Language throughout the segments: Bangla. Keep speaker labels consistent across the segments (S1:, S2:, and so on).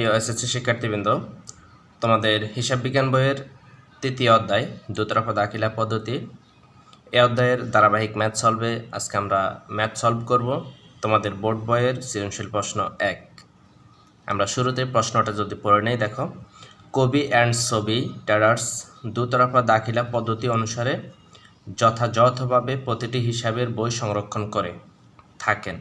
S1: প্রিয় এসএসসি শিক্ষার্থীবৃন্দ, তোমাদের হিসাব বিজ্ঞান বইয়ের তৃতীয় অধ্যায় দুতরফা দাখিলা পদ্ধতি। এই অধ্যায়ের ধারাবাহিক ম্যাথ সলভে আজকে আমরা ম্যাথ সলভ করব তোমাদের বোর্ড বইয়ের সৃজনশীল প্রশ্ন এক। আমরা শুরুতে প্রশ্নটা যদি পড়ে নেই, দেখো। কবি অ্যান্ড ছবি ট্যাডার্স দুতরফা দাখিলা পদ্ধতি অনুসারে যথাযথভাবে প্রতিটি হিসাবের বই সংরক্ষণ করে থাকেন।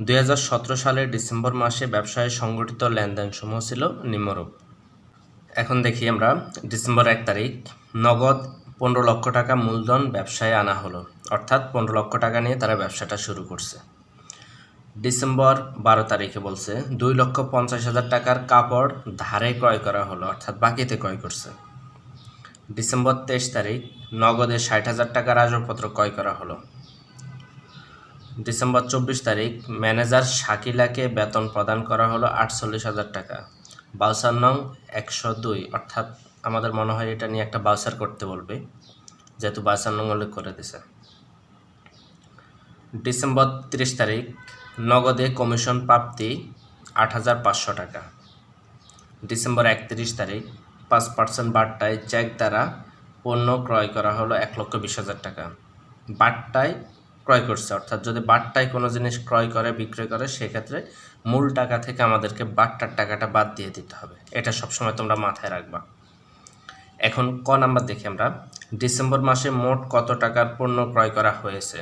S1: দুই হাজার সতেরো সালের ডিসেম্বর মাসে ব্যবসায় সংগঠিত লেনদেনসমূহ ছিল নিম্নরূপ। এখন দেখি আমরা ডিসেম্বর এক তারিখ, নগদ পনেরো লক্ষ টাকা মূলধন ব্যবসায় আনা হলো, অর্থাৎ পনেরো লক্ষ টাকা নিয়ে তারা ব্যবসাটা শুরু করছে। ডিসেম্বর বারো তারিখে বলছে, দুই লক্ষ পঞ্চাশ হাজার টাকার কাপড় ধারে ক্রয় করা হলো, অর্থাৎ বাকিতে ক্রয় করছে। ডিসেম্বর তেইশ তারিখ, নগদে ষাট হাজার টাকার আসবাবপত্র ক্রয় করা হলো। ডিসেম্বর চব্বিশ তারিখ ম্যানেজার শাকিলাকে বেতন প্রদান করা হলো আটচল্লিশ হাজার টাকা। বাউসার নং একশো দুই, অর্থাৎ আমাদের মনে হয় এটা নিয়ে একটা বাউসার করতে বলবে, যেহেতু বাউসার নং উল্লেখ করে দিছে ডিসেম্বর তিরিশ তারিখ নগদে কমিশন প্রাপ্তি আট হাজার পাঁচশো টাকা। ডিসেম্বর একত্রিশ তারিখ পাঁচ পার্সেন্ট বাট্টায় চেক দ্বারা পণ্য ক্রয় করা হলো এক লক্ষ বিশ হাজার টাকা। বাট্টায় ক্রয় করছে। অর্থাৎ যদি বাট্টায় কোনো জিনিস ক্রয় করে, বিক্রয় করে, সেক্ষেত্রে মূল টাকা থেকে আমাদেরকে বাট্টার টাকাটা বাদ দিয়ে দিতে হবে। এটা সবসময় তোমরা মাথায় রাখবা। এখন ক নাম্বার দেখি আমরা। ডিসেম্বর মাসে মোট কত টাকার পণ্য ক্রয় করা হয়েছে?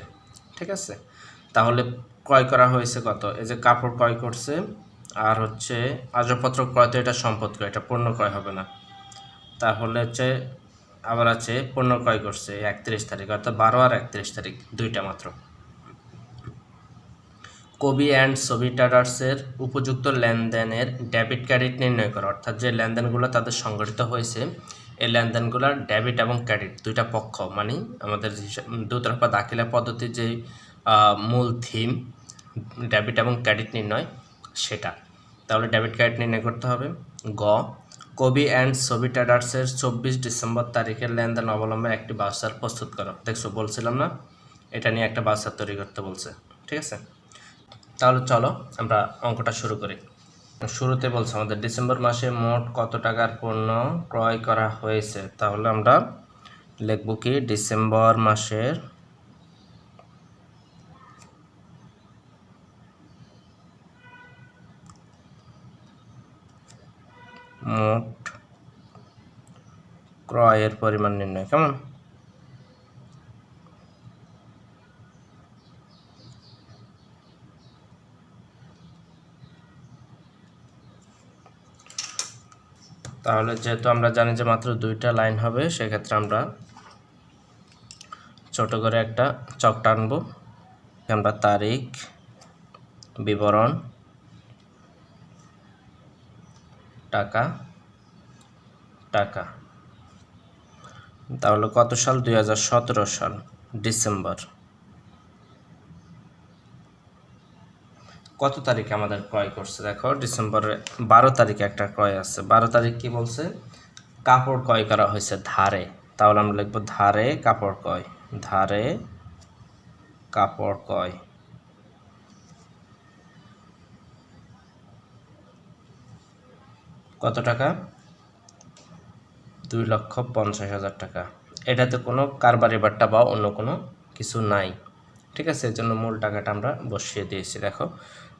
S1: ঠিক আছে? তাহলে ক্রয় করা হয়েছে কত? এই যে কাপড় ক্রয় করছে, আর হচ্ছে আসবাবপত্র ক্রয়, তো এটা সম্পদ ক্রয়, এটা পণ্য ক্রয় হবে না। তাহলে হচ্ছে আবার আছে, পণ্য ক্রয় করছে একত্রিশ তারিখ, অর্থাৎ বারো আর একত্রিশ তারিখ, দুইটা মাত্র। কবি অ্যান্ড ছবি ট্রেডার্সের উপযুক্ত লেনদেনের ডেবিট ক্রেডিট নির্ণয় করা। অর্থাৎ যে লেনদেনগুলো তাদের সংগঠিত হয়েছে, এই লেনদেনগুলোর ডেবিট এবং ক্রেডিট, দুইটা পক্ষ মানে আমাদের দুতরফা দাখিলা পদ্ধতির যে মূল থিম, ডেবিট এবং ক্রেডিট নির্ণয়, সেটা। তাহলে ডেবিট ক্রেডিট নির্ণয় করতে হবে। গ কবি অ্যান্ড ছবি ট্রেডার্সের চব্বিশ ডিসেম্বর তারিখের লেনদেন অবলম্বনে একটি বাউচার প্রস্তুত করো। দেখছ, বলছিলাম না? এটা নিয়ে একটা বাউচার তৈরি করতে বলছে। ঠিক আছে? তাহলে চলো, আমরা অঙ্কটা শুরু করি। শুরুতে বলছে আমাদের ডিসেম্বর মাসে মোট কত টাকার পণ্য ক্রয় করা হয়েছে? তাহলে আমরা লিখব কি, ডিসেম্বর মাসের মোট ক্রয়ের পরিমাণ নির্ণয়, কেমন? তাহলে যেহেতু আমরা জানি যে মাত্র দুইটা লাইন হবে, সেক্ষেত্রে আমরা ছোট করে একটা চক টানবো আমরা তারিখ, বিবরণ টাকা টাকা। তাহলে কত সাল? দুই হাজার সতেরো সাল, ডিসেম্বর। কত তারিখে আমাদের ক্রয় করছে? দেখো, ডিসেম্বরের বারো তারিখে একটা ক্রয় আছে। বারো তারিখ কি বলছে? কাপড় ক্রয় করা হয়েছে ধারে। তাহলে আমরা লিখব ধারে কাপড় ক্রয়। ধারে কাপড় ক্রয়। কত টাকা? দুই লক্ষ পঞ্চাশ হাজার টাকা। এটাতে কোনো কারবারি বাট্টা বা অন্য কোনো কিছু নাই। ঠিক আছে? এর জন্য মূল টাকাটা আমরা বসিয়ে দিয়েছি, দেখো।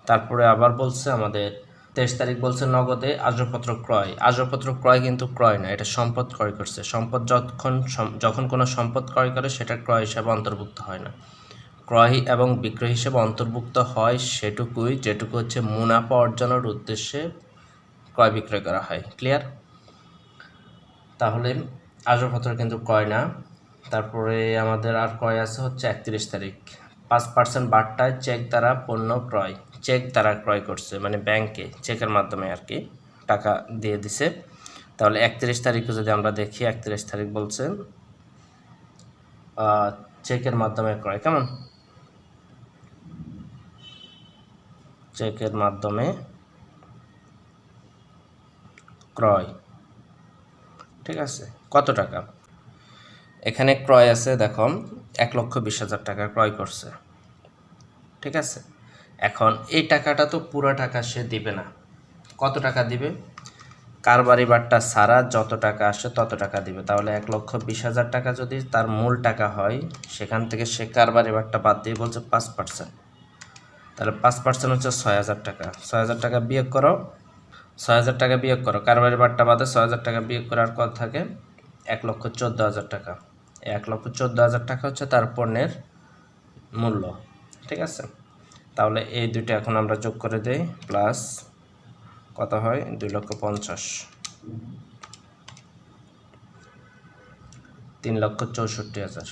S1: তারপরে আবার বলছে আমাদের, তেইশ তারিখ বলছে নগদে আসবাবপত্র ক্রয়। আসবাবপত্র ক্রয় কিন্তু ক্রয় না, এটা সম্পদ ক্রয় করছে। সম্পদ যখন যখন কোনো সম্পদ ক্রয় করে, সেটা ক্রয় হিসাবে অন্তর্ভুক্ত হয় না। ক্রয় এবং বিক্রয় হিসেবে অন্তর্ভুক্ত হয় সেটুকুই, যেটুকু হচ্ছে মুনাফা অর্জনের উদ্দেশ্যে ক্রয় বিক্রয় করা হয় ক্লিয়ার তাহলে আসবাবপত্র কিন্তু ক্রয় না। তারপরে আমাদের আর ক্রয় আছে হচ্ছে একত্রিশ তারিখ। পাঁচ পার্সেন্ট বাট্টায় চেক দ্বারা পণ্য ক্রয় চেক দ্বারা ক্রয় করছে মানে ব্যাংকে চেকের মাধ্যমে আর কি টাকা দিয়ে দিছে। তাহলে একত্রিশ তারিখে যদি আমরা দেখি একত্রিশ তারিখ বলছে আহ, চেকের মাধ্যমে ক্রয় কেমন? চেকের মাধ্যমে ক্রয়। ঠিক আছে, কত টাকা? এখানে ক্রয় আছে, দেখো, এক লক্ষ বিশ হাজার টাকা ক্রয় করছে। ঠিক আছে, এখন এই টাকাটা তো পুরো টাকা সে দিবে না। কত টাকা দিবে? কারবারি বারটা ছাড়া যত টাকা আসে তত টাকা দিবে। তাহলে এক লক্ষ বিশ হাজার টাকা যদি তার মূল টাকা হয়, সেখান থেকে সে কারবারি বারটা বাদ দিয়ে বলছে পাঁচ পার্সেন্ট তাহলে পাঁচ পার্সেন্ট হচ্ছে ছয় হাজার টাকা। ছয় হাজার টাকা বিয়োগ করো ছয় হাজার টাকা বিয়োগ করো। কারবারি বারটা বাদে ছয় হাজার টাকা বিয়োগ করার কত থাকে? এক লক্ষ চোদ্দ হাজার টাকা। এক লক্ষ চোদ্দ হাজার টাকা হচ্ছে তার পণ্যের মূল্য। ঠিক আছে? তাহলে এই দুটো এখন আমরা যোগ করে দেই প্লাস কত হয়? দুই লক্ষ পঞ্চাশ। তিন লক্ষ চৌষট্টি হাজার।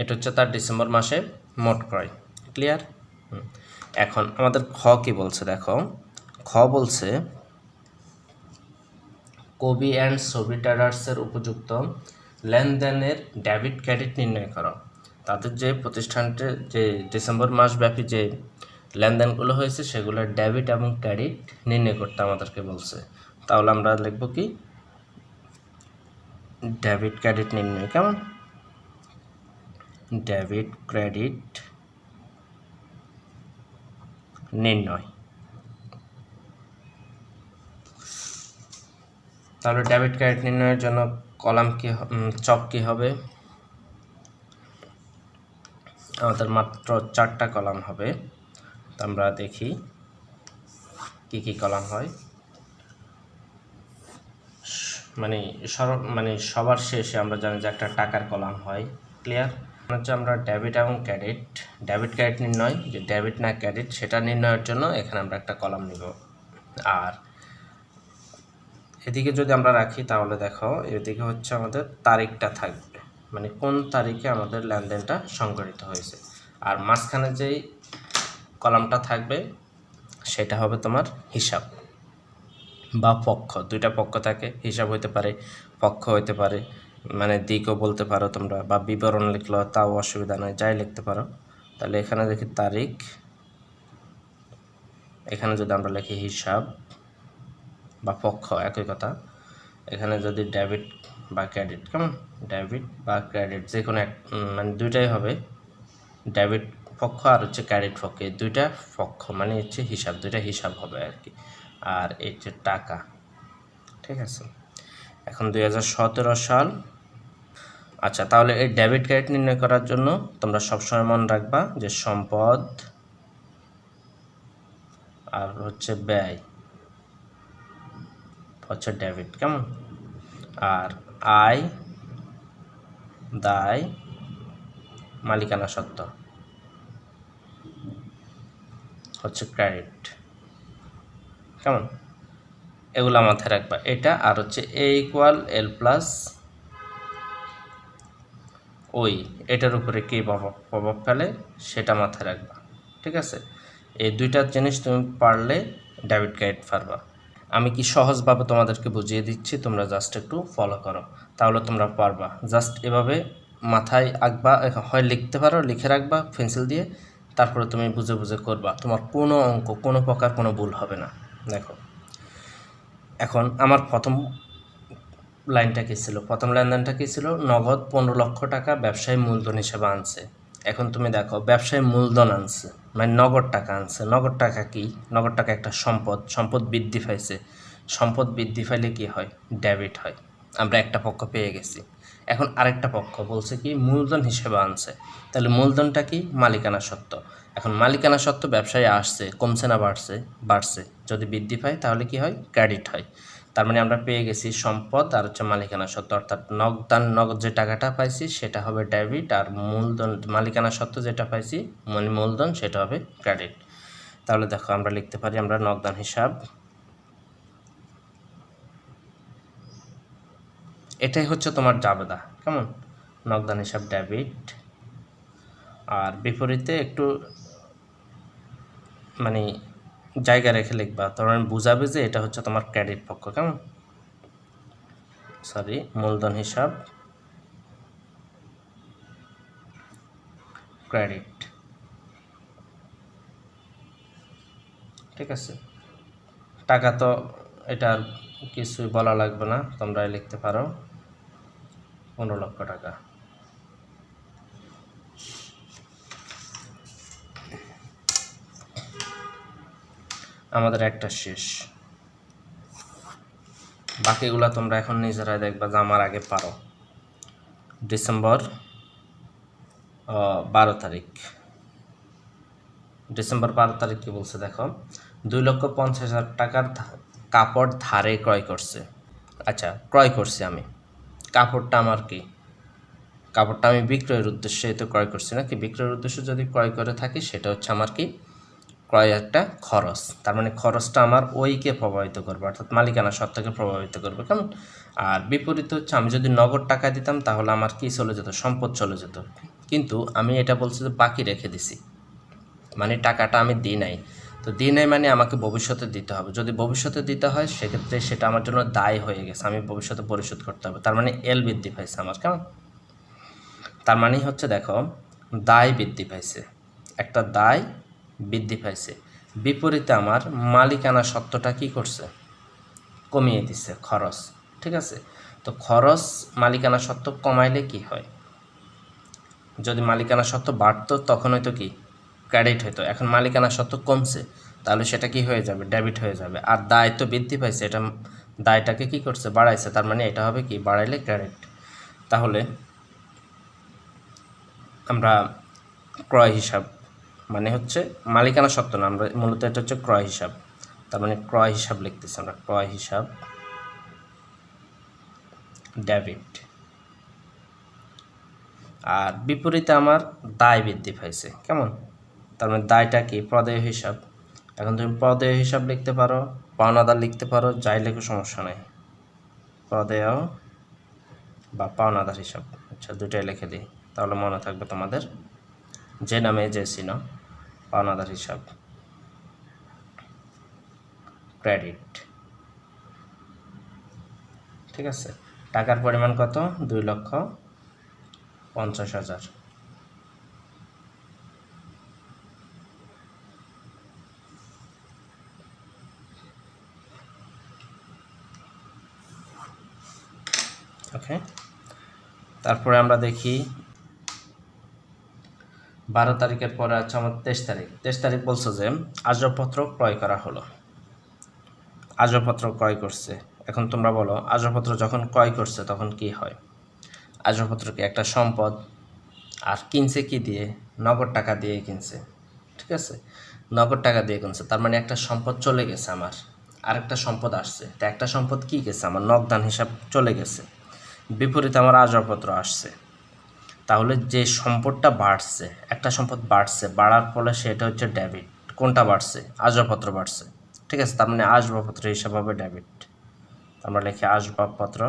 S1: এটা হচ্ছে তার ডিসেম্বর মাসে মোট ক্রয়। ক্লিয়ার এখন আমাদের খ কি বলছে দেখো? খ বলছে, কবি অ্যান্ড ছবি ট্রেডার্সের উপযুক্ত লেনদেনের ডেবিট ক্রেডিট নির্ণয় করো। তাদের যে প্রতিষ্ঠানটির যে ডিসেম্বর মাসব্যাপী যে লেনদেনগুলো হয়েছে, সেগুলোর ডেবিট এবং ক্রেডিট নির্ণয় করতে আমাদেরকে বলছে। তাহলে আমরা লিখব কি? ডেবিট ক্রেডিট নির্ণয়, কেমন? ডেবিট ক্রেডিট নির্ণয় তাহলে ডেবিট ক্রেডিট নির্ণয়ের জন্য কলাম কি চক কি হবে? আমাদের মাত্র চারটা কলাম হবে। আমরা দেখি কি কি কলাম হয়। মানে সর মানে সবার শেষে আমরা জানি যে একটা টাকার কলাম হয়। ক্লিয়ার হচ্ছে আমরা ডেবিট এবং ক্রেডিট ডেবিট ক্রেডিট নির্ণয়, যে ডেবিট না ক্রেডিট সেটা নির্ণয়ের জন্য এখানে আমরা একটা কলাম নিব। আর এদিকে যদি আমরা রাখি তাহলে দেখো, এদিকে হচ্ছে আমাদের তারিখটা থাকবে। মানে কোন তারিখে আমাদের লেনদেনটা সংগঠিত হয়েছে। আর মাঝখানে যেই কলামটা থাকবে, সেটা হবে তোমার হিসাব বা পক্ষ। দুইটা পক্ষ থাকে, হিসাব হইতে পারে, পক্ষ হইতে পারে মানে দিকও বলতে পারো তোমরা, বা বিবরণ লিখলো, তাও অসুবিধা নয়, যাই লিখতে পারো। তাহলে এখানে দেখি তারিখ। এখানে যদি আমরা লিখি হিসাব বা পক্ষ, একই কথা। এখানে যদি ডেবিট বা ক্রেডিট কেমন? ডেবিট বা ক্রেডিট যে কোনো এক মানে দুইটাই হবে। ডেবিট পক্ষ আর হচ্ছে ক্রেডিট পক্ষ, এই দুইটা পক্ষ মানে হচ্ছে হিসাব, দুইটা হিসাব হবে আর কি। আর এই যে টাকা, ঠিক আছে? এখন দুই হাজার সতেরো সাল আচ্ছা তাহলে এই ডেবিট ক্রেডিট নির্ণয় করার জন্য তোমরা সবসময় মনে রাখবা যে সম্পদ আর হচ্ছে ব্যয় হচ্ছে ডেবিট কেমন? আর আয়, দায়, মালিকানা সত্ত্ব হচ্ছে ক্রেডিট কেমন? এগুলো মাথায় রাখবা। এটা আর হচ্ছে এ ইকুয়াল এল প্লাস ওই এটার উপরে কী প্রভাব প্রভাব ফেলে সেটা মাথায় রাখবা, ঠিক আছে? এই দুইটা জিনিস তুমি পারলে ডেবিট ক্রেডিট পারবা আমি কি সহজভাবে তোমাদেরকে বুঝিয়ে দিচ্ছি? তোমরা জাস্ট একটু ফলো করো, তাহলে তোমরা পারবা। জাস্ট এভাবে মাথায় আঁকবা হয় লিখতে পারো, লিখে রাখবা পেন্সিল দিয়ে, তারপরে তুমি বুঝে বুঝে করবা। তোমার কোনো অঙ্ক, কোনো প্রকার কোনো ভুল হবে না। দেখো, এখন আমার প্রথম লাইনটা কী ছিল? প্রথম লেনদেনটা কী ছিল? নগদ পনেরো লক্ষ টাকা ব্যবসায়ী মূলধন হিসেবে আনছে। এখন তুমি দেখো, ব্যবসায়ী মূলধন আনছে মানে নগদ টাকা আনছে। নগদ টাকা কি? নগদ টাকা একটা সম্পদ। সম্পদ বৃদ্ধি পাইছে। সম্পদ বৃদ্ধি পাইলে কি হয়? ডেবিট হয়। আমরা একটা পক্ষ পেয়ে গেছি। এখন আরেকটা পক্ষ বলছে কি, মূলধন হিসেবে আনছে। তাহলে মূলধনটা কি? মালিকানা সত্ত্ব। এখন মালিকানা সত্ত্ব ব্যবসায়ী আসছে, কমছে না বাড়ছে? বাড়ছে। যদি বৃদ্ধি পায় তাহলে কি হয়? ক্রেডিট হয়। তার মানে আমরা পেয়ে গেছি সম্পদ আর হচ্ছে মালিকানা সত্ত্ব, অর্থাৎ নগদান নগদ যে টাকাটা পাইছি সেটা হবে ডেবিট আর মূলধন, মালিকানা সত্ত্ব যেটা পাইছি মানে মূলধন সেটা হবে ক্রেডিট তাহলে দেখো আমরা লিখতে পারি আমরা নগদান হিসাব। এটাই হচ্ছে তোমার জাবেদা, কেমন? নগদান হিসাব ডেবিট আর বিপরীতে একটু মানে জায়গা রেখে লিখবা। তোমার বুঝাবে যে এটা হচ্ছে তোমার ক্রেডিট পক্ষ, কেমন? সরি মূলধন হিসাব। ক্রেডিট। ঠিক আছে। টাকা তো এটা আর কিছুই বলা লাগবে না তোমরা লিখতে পারো। পনেরো লক্ষ টাকা। আমাদের একটা শেষ। বাকিগুলা তোমরা এখন নিজেরাই দেখবা যে আমার আগে পারো। ডিসেম্বর বারো তারিখ। ডিসেম্বর বারো তারিখ কি বলছে দেখো? দুই লক্ষ পঞ্চাশ হাজার টাকার কাপড় ধারে ক্রয় করছে। আচ্ছা ক্রয় করছি আমি। কাপড়টা আমার কি? কাপড়টা আমি বিক্রয়ের উদ্দেশ্যে তো ক্রয় করছি না কি? বিক্রয়ের উদ্দেশ্যে যদি ক্রয় করে থাকি, সেটা হচ্ছে আমার কি? ক্রয় একটা খরচ। তার মানে খরচটা আমার ওইকে প্রভাবিত করবে, অর্থাৎ মালিকানা সত্ত্বকে প্রভাবিত করবে, কেমন? আর বিপরীত হচ্ছে আমি যদি নগদ টাকা দিতাম তাহলে আমার কি চলে যেত? সম্পদ চলে যেত। কিন্তু আমি এটা বলছি যে বাকি রেখে দিছি। মানে টাকাটা আমি দিই নাই। তো দিই নাই মানে আমাকে ভবিষ্যতে দিতে হবে। যদি ভবিষ্যতে দিতে হয় সেক্ষেত্রে সেটা আমার জন্য দায় হয়ে গেছে। আমি ভবিষ্যতে পরিশোধ করতে হবে। তার মানে এল বৃদ্ধি পাইছে আমার, কেমন? তার মানে হচ্ছে দেখো, দায় বৃদ্ধি পাইছে। একটা দায় বৃদ্ধি পাইছে। বিপরীতে আমার মালিকানা সত্ত্বটা কি করছে? কমিয়ে দিছে খরচ, ঠিক আছে? তো খরচ মালিকানা সত্ত্ব কমাইলে কি হয়? যদি মালিকানা সত্ত্ব বাড়তো, তখন হয়তো কি? ক্রেডিট হতো এখন মালিকানা সত্ত্ব কমছে, তাহলে সেটা কি হয়ে যাবে? ডেবিট হয়ে যাবে। আর দায় তো বৃদ্ধি পাইছে, এটা দায়টাকে কি করছে? বাড়াইছে। তার মানে এটা হবে কি? বাড়াইলে ক্রেডিট তাহলে আমরা ক্রয় হিসাব মানে হচ্ছে মালিকানা সত্ত্ব না, আমরা মূলত এটা হচ্ছে ক্রয় হিসাব। তার মানে ক্রয় হিসাব লিখতেছি আমরা, ক্রয় হিসাব ডেবিট। আর বিপরীতে আমার দায় বৃদ্ধি পাইছে, কেমন? তার মানে দায়টা কি? প্রদেয় হিসাব। এখন তুমি প্রদেয় হিসাব লিখতে পারো, পাওনাদার লিখতে পারো, যাই লেখো সমস্যা নেই। প্রদেয় বা পাওনাদার হিসাব আচ্ছা দুটাই লিখে দিই, তাহলে মনে থাকবে তোমাদের যে নামে যে চিহ্ন পাওনাদার হিসাব। ক্রেডিট ঠিক আছে? টাকার পরিমাণ কত? দুই লক্ষ পঞ্চাশ হাজার। ওকে তারপরে আমরা দেখি বারো তারিখের পরে আছে আমার তেইশ তারিখ। তেইশ তারিখ বলছে যে আসবাবপত্র ক্রয় করা হলো। আসবাবপত্র ক্রয় করছে। এখন তোমরা বলো আসবাবপত্র যখন ক্রয় করছে তখন কি হয়? আসবাবপত্র কি একটা সম্পদ? আর কিনছে কি দিয়ে? নগদ টাকা দিয়ে কিনছে। ঠিক আছে? নগদ টাকা দিয়ে কিনছে। তার মানে একটা সম্পদ চলে গেছে আমার। আরেকটা সম্পদ আসছে। তা একটা সম্পদ কি গেছে? আমার নগদান হিসাব চলে গেছে। বিপরীতে আমার আসবাবপত্র আসছে। তাহলে যে সম্পদটা বাড়ছে, একটা সম্পদ বাড়ছে, বাড়ার ফলে সেটা হচ্ছে ডেবিট কোনটা বাড়ছে? আসবাবপত্র বাড়ছে। ঠিক আছে? তার মানে আসবাবপত্র হিসাব হবে ডেবিট আমরা লিখি আসবাবপত্র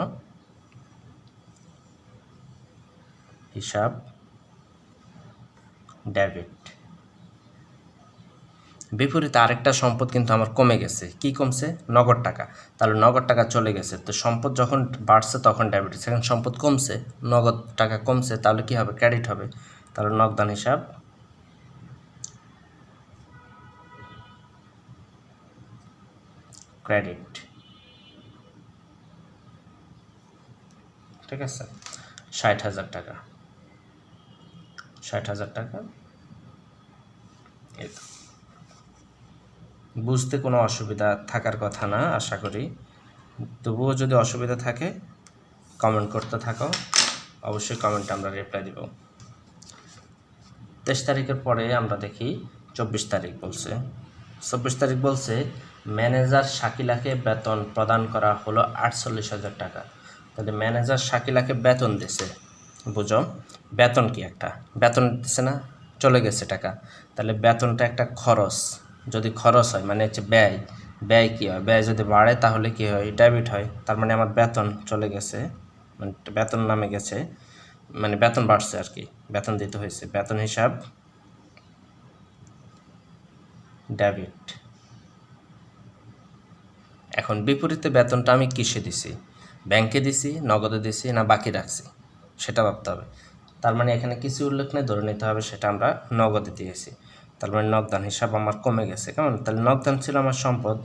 S1: হিসাব ডেবিট বিপরীতে আরেকটা সম্পদ কিন্তু আমার কমে গেছে। কি কমছে? নগদ টাকা। তাহলে নগদ টাকা চলে গেছে। তো সম্পদ যখন বাড়ছে, তখন ডেবিট সেখানে সম্পদ কমছে, নগদ টাকা কমছে, তাহলে কি হবে? ক্রেডিট হবে। তাহলে নগদান হিসাব ক্রেডিট ঠিক আছে? ষাট হাজার টাকা। ষাট হাজার টাকা। এই বুঝতে কোনো অসুবিধা থাকার কথা না, আশা করি। তবুও যদি অসুবিধা থাকে কমেন্ট করতে থাকো। অবশ্যই কমেন্টে আমরা রিপ্লাই দিব। তেইশ তারিখের পরে আমরা দেখি চব্বিশ তারিখ বলছে। চব্বিশ তারিখ বলছে ম্যানেজার শাকিলাকে বেতন প্রদান করা হলো আটচল্লিশ হাজার টাকা। তাহলে ম্যানেজার শাকিলাকে বেতন দিছে, বুঝো? বেতন কি একটা? বেতন দিছে না, চলে গেছে টাকা। তাহলে বেতনটা একটা খরচ। যদি খরচ হয় মানে হচ্ছে ব্যয় ব্যয় কী হয়? ব্যয় যদি বাড়ে তাহলে কি হয়? ডেবিট হয়। তার মানে আমার বেতন চলে গেছে মানে বেতন নামে গেছে মানে বেতন বাড়ছে আর কি, বেতন দিতে হয়েছে। বেতন হিসাব ডেবিট এখন বিপরীতে বেতনটা আমি কিসে দিছি? ব্যাংকে দিছি, নগদে দিছি না বাকি রাখছি? সেটা ভাবতে হবে। তার মানে এখানে কিছু উল্লেখ নেই, ধরে নিতে হবে সেটা আমরা নগদে দিয়েছি। তার মানে নগদান হিসাব আমার কমে গেছে। কেমন? তাহলে নগদান ছিল আমার সম্পদ।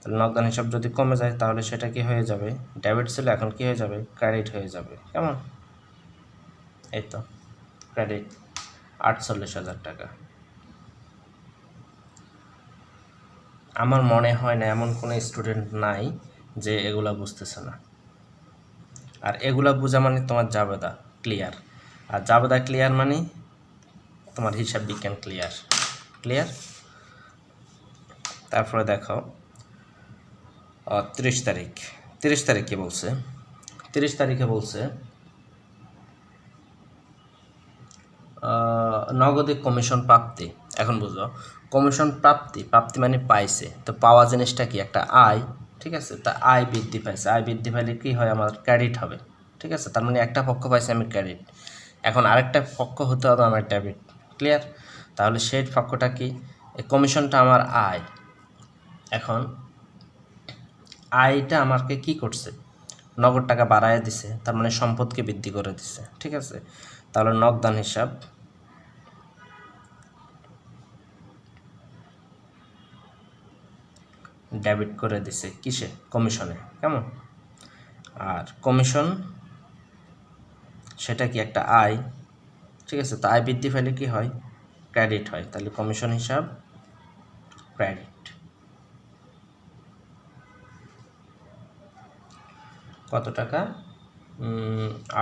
S1: তাহলে নগদান হিসাব যদি কমে যায়, তাহলে সেটা কি হয়ে যাবে? ডেবিট ছিল, এখন কি হয়ে যাবে? ক্রেডিট হয়ে যাবে। কেমন? এই তো ক্রেডিট আটচল্লিশ হাজার টাকা। আমার মনে হয় না এমন কোনো স্টুডেন্ট নাই যে এগুলা বুঝতেছে না। আর এগুলা বোঝা মানে তোমার জাবেদা ক্লিয়ার আর জাবেদা ক্লিয়ার মানে তোমার হিসাব বিজ্ঞান ক্লিয়ার ক্লিয়ার তারপরে দেখো তিরিশ তারিখ। তিরিশ তারিখ বলছে, তিরিশ তারিখে বলছে নগদে কমিশন প্রাপ্তি। এখন বুঝো কমিশন প্রাপ্তি প্রাপ্তি মানে পাইছে। তো পাওয়া জিনিসটা কি? একটা আয়, ঠিক আছে? তা আয় বৃদ্ধি পাইছে। আয় বৃদ্ধি পাইলে কি হয়? আমার ক্রেডিট হবে, ঠিক আছে? তার মানে একটা পক্ষ পাইছে আমি ক্রেডিট এখন আরেকটা পক্ষ হতে হবে আমার ডেবিট ক্লিয়ার তাহলে সেই পক্ষটা কি? কমিশনটা আমার আয়। এখন, আয়টা আমাকে কি করছে? নগদ টাকা বাড়ায় দিছে, তার মানে সম্পদকে বৃদ্ধি করে দিছে, ঠিক আছে? তাহলে নগদান হিসাব। ডেবিট করে দিছে কিসে? কমিশনে, কেমন? আর কমিশন, সেটা কি একটা আয়? ঠিক আছে, তো আয় বৃদ্ধি পেলে কি হয়? ক্রেডিট হয়, তাহলে কমিশন হিসাব ক্রেডিট। কত টাকা?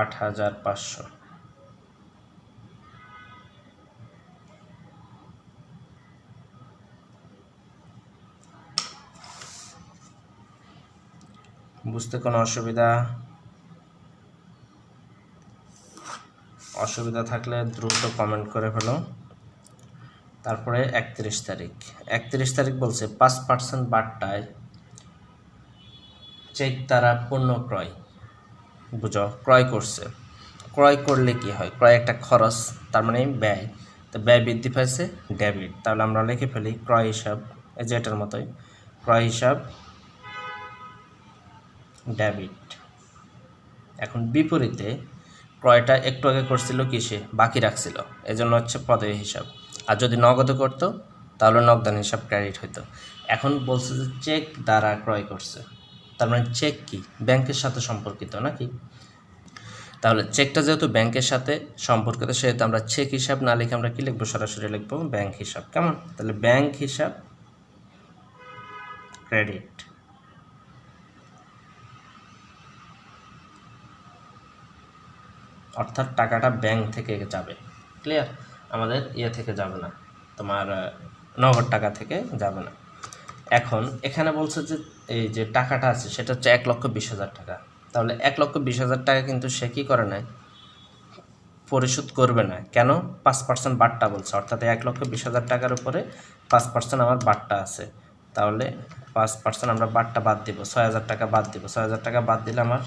S1: আট হাজার পাঁচশো। বুঝতে কোনো অসুবিধা? অসুবিধা থাকলে দ্রুত কমেন্ট করে ফেলো। তারপরে একত্রিশ তারিখ। একত্রিশ তারিখ বলছে, পাঁচ পার্সেন্ট বাট্টায় চেক তারা পণ্য ক্রয়। বুঝো, ক্রয় করছে। ক্রয় করলে কি হয়? ক্রয় একটা খরচ, তার মানে ব্যয়। তো ব্যয় বৃদ্ধি পাইছে ডেবিট তাহলে আমরা লিখে ফেলি, ক্রয় হিসাব, এই যে এটার মতোই, ক্রয় হিসাব ডেবিট এখন বিপরীতে ক্রয়টা একটু আগে করছিল কিসে বাকি রাখছিল। এজন্য হচ্ছে পদয় হিসাব। আর যদি নগদে করতো, তাহলে নগদান হিসাব ক্রেডিট হইতো। এখন বলছে যে চেক দ্বারা ক্রয় করছে। তার মানে চেক কি? ব্যাংকের সাথে সম্পর্কিত নাকি? তাহলে চেকটা যেহেতু ব্যাংকের সাথে সম্পর্কিত, সেহেতু আমরা চেক হিসাব না লিখে আমরা কি লিখব? সরাসরি লিখব ব্যাংক হিসাব। কেমন? তাহলে ব্যাংক হিসাব ক্রেডিট অর্থাৎ টাকাটা ব্যাংক থেকে যাবে। ক্লিয়ার আমাদের ইয়ে থেকে যাবে না, তোমার নগদ টাকা থেকে যাবে না। এখন এখানে বলছে যে, এই যে টাকাটা আছে, সেটা হচ্ছে এক লক্ষ বিশ হাজার টাকা। তাহলে এক লক্ষ বিশ হাজার টাকা কিন্তু সে কী করে নাই পরিশোধ করবে না। কেন? পাঁচ পার্সেন্ট বাট্টা বলছে। অর্থাৎ এক লক্ষ বিশ হাজার টাকার উপরে পাঁচ পার্সেন্ট আমার বাট্টা আছে। তাহলে পাঁচ পার্সেন্ট আমরা বাট্টা বাদ দিব, ছয় হাজার টাকা বাদ দিব। ছয় হাজার টাকা বাদ দিলে আমার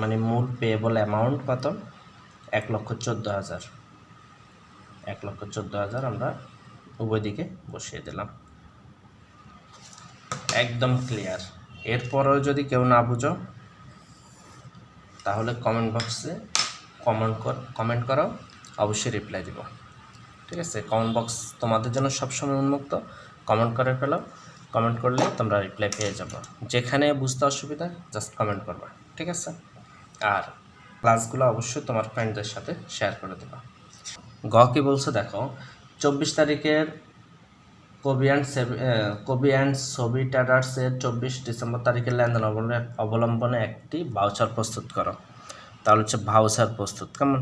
S1: মানে মূল পেয়েবল অ্যামাউন্ট কত? এক লক্ষ চোদ্দ হাজার। এক লক্ষ চোদ্দ হাজার আমরা উভয় দিকে বসিয়ে দিলাম। একদম ক্লিয়ার এরপরেও যদি কেউ না বুঝো, তাহলে কমেন্ট বক্সে কমেন্ট কমেন্ট করো অবশ্যই রিপ্লাই দিব। ঠিক আছে? কমেন্ট বক্স তোমাদের জন্য সবসময় উন্মুক্ত। কমেন্ট করে ফেলো। কমেন্ট করলে তোমরা রিপ্লাই পেয়ে যাব। যেখানে বুঝতে অসুবিধা জাস্ট কমেন্ট করবা। ঠিক আছে? আর ক্লাসগুলো অবশ্যই তোমার ফ্রেন্ডদের সাথে শেয়ার করে দেবা। গ কি বলছে, দেখো, চব্বিশ তারিখের কবি অ্যান্ড কবি অ্যান্ড ছবি ট্যাডার্সের চব্বিশ ডিসেম্বর তারিখের লেনদেন অবলম্বনে একটি ভাউচার প্রস্তুত করো। তাহলে হচ্ছে ভাউচার প্রস্তুত, কেমন?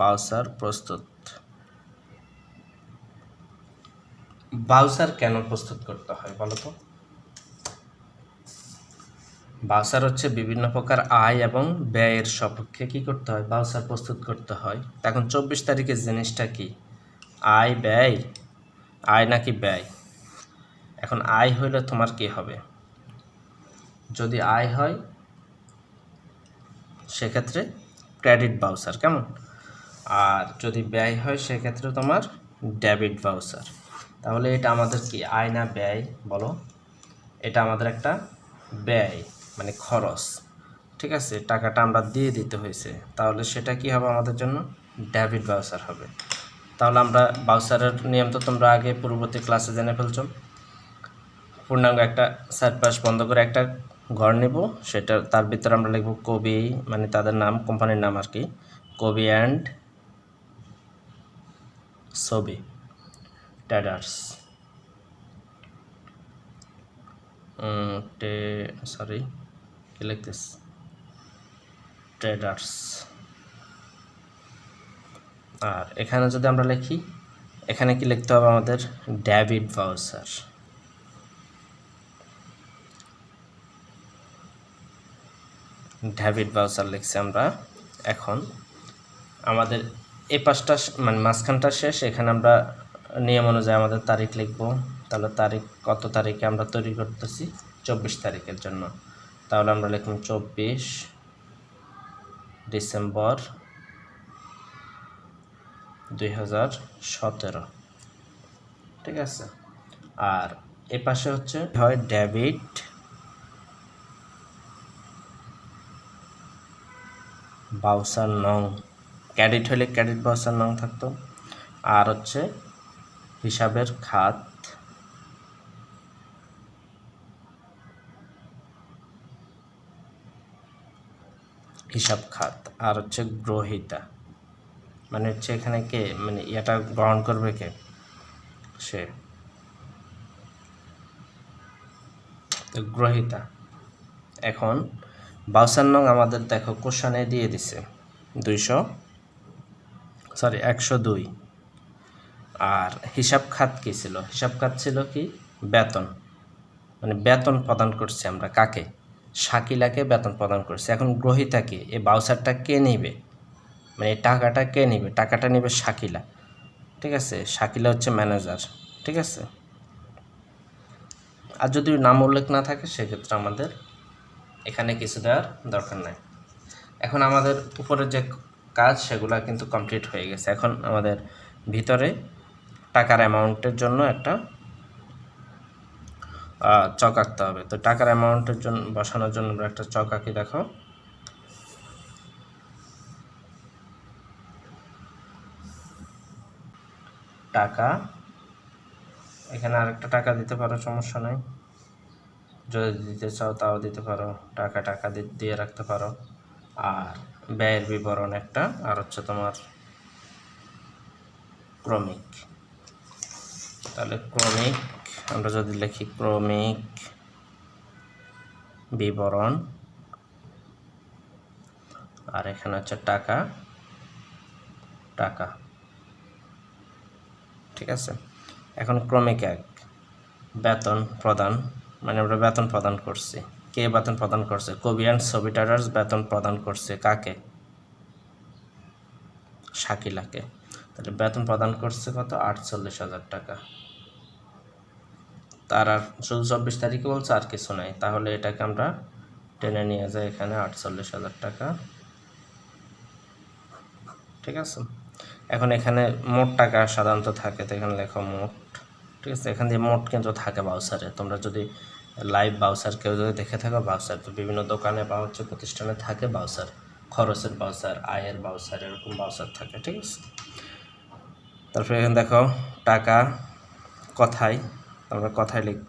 S1: ভাউচার প্রস্তুত। ভাউচার কেন প্রস্তুত করতে হয় বলো তো? বাউসার হচ্ছে বিভিন্ন প্রকার আয় এবং ব্যয়ের সপক্ষে কি করতে হয়? বাউসার প্রস্তুত করতে হয়। এখন চব্বিশ তারিখের জিনিসটা কি? আয়, ব্যয়? আয় নাকি ব্যয়? এখন আয় হইলে তোমার কি হবে? যদি আয় হয়, সেক্ষেত্রে ক্রেডিট বাউসার, কেমন? আর যদি ব্যয় হয়, সেক্ষেত্রে তোমার ডেবিট বাউসার। তাহলে এটা আমাদের কি? আয় না ব্যয়? বলো। এটা আমাদের একটা ব্যয়। মানে খরচ, ঠিক আছে? টাকাটা আমরা দিয়ে দিতে হয়েছে। তাহলে সেটা কি হবে আমাদের জন্য? ডেবিট বাউচার হবে। তাহলে আমরা বাউচারের নিয়ম তো তোমরা আগে পূর্ববর্তী ক্লাসে জেনে ফেলছো। পূর্ণাঙ্গ একটা সারপাস বন্ধ করে একটা ঘর নেব। সেটা, তার ভিতরে আমরা লিখব কবি মানে তাদের নাম, কোম্পানির নাম আর কি, কবি অ্যান্ড ছবি ট্যাডার্স সরি। কি লিখতেস ট্রেডার্স আর এখানে যদি আমরা লিখি, এখানে কি লিখতে হবে আমাদের? ডেবিট ভাউচার ডেবিট ভাউচার লিখছি আমরা এখন। আমাদের এই পাঁচটা মানে মাঝখানটা শেষ, এখানে আমরা নিয়ম অনুযায়ী আমাদের তারিখ লিখব। তাহলে তারিখ, কত তারিখে আমরা তৈরি করতেছি? চব্বিশ তারিখের জন্য। তাহলে আমরা লিখব চব্বিশ ডিসেম্বর দুই হাজার সতেরো। ঠিক আছে? আর এ পাশে হচ্ছে হয় ডেবিট বাউসার নং। ক্যাডিট হলে ক্যাডিট বাউসার নং থাকতো। আর হচ্ছে হিসাবের খাত। হিসাব খাত, আর হচ্ছে গ্রহিতা। মানে হচ্ছে এখানে কে? মানে এটা গ্রহণ করবে কে? সে। গ্রহিতা। এখন বাউসার নং আমাদের দেখো কোশ্চানে দিয়ে দিছে দুইশো সরি একশো দুই। আর হিসাব খাত কী ছিল? হিসাব খাত ছিল কি? বেতন। মানে বেতন প্রদান করছি আমরা কাকে? শাকিলাকে বেতন প্রদান করছি। এখন গ্রহিতা কে? এই বাউসারটা কে নেবে? মানে টাকাটা কে নেবে? টাকাটা নেবে শাকিলা। ঠিক আছে? শাকিলা হচ্ছে ম্যানেজার ঠিক আছে? আর যদি নাম উল্লেখ না থাকে, সেক্ষেত্রে আমাদের এখানে কিছু দেওয়ার দরকার নাই। এখন আমাদের উপরে যে কাজ, সেগুলো কিন্তু কমপ্লিট হয়ে গেছে। এখন আমাদের ভিতরে টাকার অ্যামাউন্টের জন্য একটা চক আঁকতে হবে। তো টাকার অ্যামাউন্টের জন্য, বসানোর জন্য আমরা একটা চক আঁকি দেখো। টাকা। এখানে আরেকটা টাকা দিতে পারো, সমস্যা নাই। যদি দিতে চাও তাও দিতে পারো। টাকা টাকা দিয়ে রাখতে পারো। আর ব্যয়ের বিবরণ একটা, আর হচ্ছে তোমার ক্রমিক। তাহলে ক্রমিক আমরা যদি লিখি ক্রমিক বিবরণ, আর এখানে হচ্ছে টাকা টাকা। ঠিক আছে? এখন ক্রমিক এক, বেতন প্রদান মানে আমরা বেতন প্রদান করছি। কে বেতন প্রদান করছে? কবি অ্যান্ড ছবি টারার্স বেতন প্রদান করছে কাকে? শাকিলাকে। তাহলে বেতন প্রদান করছে কত? আটচল্লিশ হাজার টাকা। তার আর শুধু চব্বিশ তারিখে বলছে, আর কিছু নাই। তাহলে এটাকে আমরা টেনে নিয়ে যাই এখানে আটচল্লিশ হাজার টাকা। ঠিক আছে? এখন এখানে মোট টাকা সাধারণত থাকে তো এখানে লেখো মোট। ঠিক আছে? এখান দিয়ে মোট কিন্তু থাকে বাউসারে তোমরা যদি লাইভ বাউসার কেউ যদি দেখে থাকো বাউসার তো বিভিন্ন দোকানে বা হচ্ছে প্রতিষ্ঠানে থাকে বাউসার খরচের বাউসার আয়ের বাউসার এরকম বাউসার থাকে। ঠিক আছে? তারপরে এখানে দেখো টাকা কথায়? আমরা কথায় লিখব।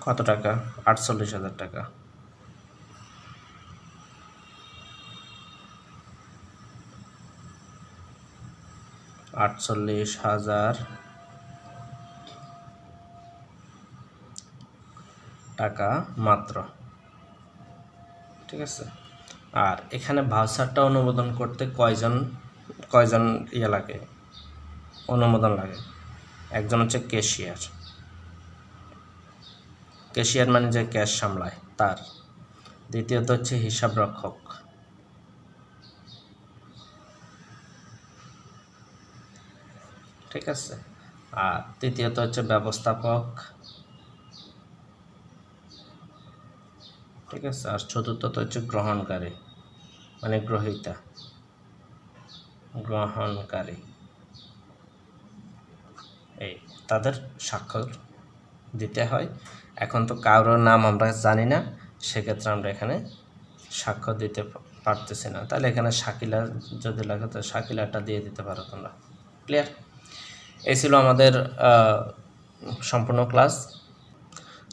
S1: কত টাকা? আটচল্লিশ হাজার টাকা। আটচল্লিশ হাজার টাকা মাত্র। ঠিক আছে? আর এখানে ভাউচারটা অনুমোদন করতে কয়জন কয়জন ইয়ে লাগে? অনুমোদন লাগে। একজন হচ্ছে ক্যাশিয়ার। ক্যাশিয়ার মানে যে ক্যাশ সামলায়, তার। দ্বিতীয়ত হচ্ছে হিসাব রক্ষক ঠিক আছে? আর তৃতীয়ত হচ্ছে ব্যবস্থাপক। ঠিক আছে? আর চতুর্থত হচ্ছে গ্রহণকারী মানে গ্রহিতা। গ্রহণকারী। এই, তাদের স্বাক্ষর দিতে হয়। এখন তো কারোর নাম আমরা জানি না, সেক্ষেত্রে আমরা এখানে স্বাক্ষর দিতে পারতেছি না। তাহলে এখানে শাকিলা যদি লাগে তো শাকিলাটা দিয়ে দিতে পারো তোমরা। ক্লিয়ার এই ছিল আমাদের সম্পূর্ণ ক্লাস।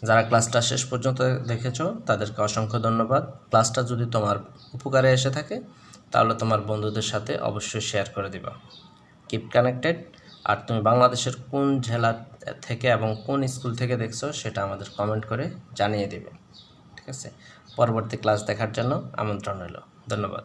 S1: যারা ক্লাসটা শেষ পর্যন্ত দেখেছ, তাদেরকে অসংখ্য ধন্যবাদ। ক্লাসটা যদি তোমার উপকারে এসে থাকে, তাহলে তোমার বন্ধুদের সাথে অবশ্যই শেয়ার করে দিবা। কিপ কানেক্টেড আর তুমি বাংলাদেশের কোন জেলা থেকে এবং কোন স্কুল থেকে দেখছ সেটা আমাদের কমেন্ট করে জানিয়ে দেবে, ঠিক আছে? পরবর্তী ক্লাস দেখার জন্য আমন্ত্রণ রইল, ধন্যবাদ।